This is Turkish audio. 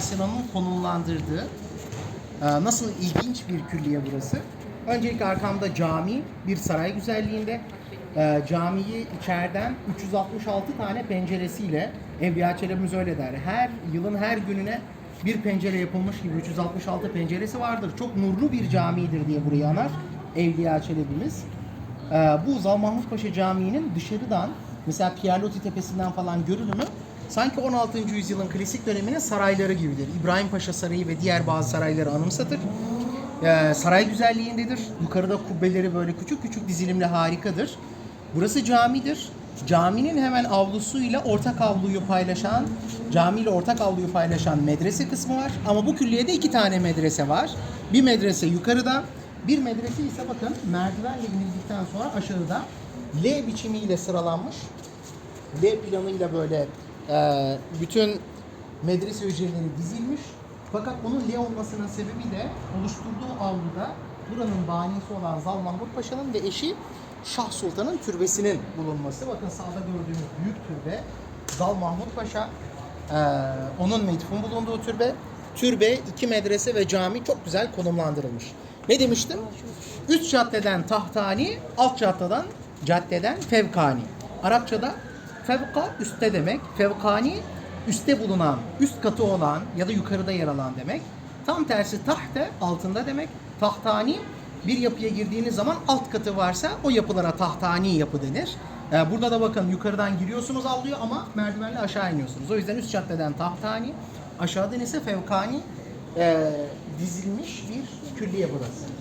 Sinan'ın konumlandırdığı e, nasıl ilginç bir külliye burası. Öncelikle arkamda cami, bir saray güzelliğinde. E, camiyi içeriden 366 tane penceresiyle, Evliya Çelebi'miz öyle der. Her yılın her gününe bir pencere yapılmış gibi 366 penceresi vardır. Çok nurlu bir camidir diye burayı anar Evliya Çelebi'miz. Ee, bu Zal Mahmut Paşa Camii'nin dışarıdan mesela Pierlotti Tepesi'nden falan görünümü sanki 16. yüzyılın klasik döneminin sarayları gibidir. İbrahim Paşa Sarayı ve diğer bazı sarayları anımsatır. Ee, saray güzelliğindedir. Yukarıda kubbeleri böyle küçük küçük dizilimli harikadır. Burası camidir. Caminin hemen avlusuyla ortak avluyu paylaşan, camiyle ortak avluyu paylaşan medrese kısmı var. Ama bu külliyede iki tane medrese var. Bir medrese yukarıda, bir medrese ise bakın merdivenle inildikten sonra aşağıda L biçimiyle sıralanmış. L planıyla böyle e, bütün medrese hücreleri dizilmiş. Fakat bunun L olmasının sebebi de oluşturduğu avluda buranın banisi olan Zal Mahmut Paşa'nın ve eşi Şah Sultan'ın türbesinin bulunması. Bakın sağda gördüğünüz büyük türbe Zal Mahmut Paşa. e, onun metfun bulunduğu türbe. Türbe, iki medrese ve cami çok güzel konumlandırılmış. Ne demiştim? Üst caddeden tahtani, alt caddeden caddeden fevkani. Arapçada fevka üstte demek. Fevkani üstte bulunan, üst katı olan ya da yukarıda yer alan demek. Tam tersi tahte altında demek. Tahtani bir yapıya girdiğiniz zaman alt katı varsa o yapılara tahtani yapı denir. Ee, burada da bakın yukarıdan giriyorsunuz avluya ama merdivenle aşağı iniyorsunuz. O yüzden üst caddeden tahtani, aşağıdan ise fevkani e, dizilmiş bir külliye burası.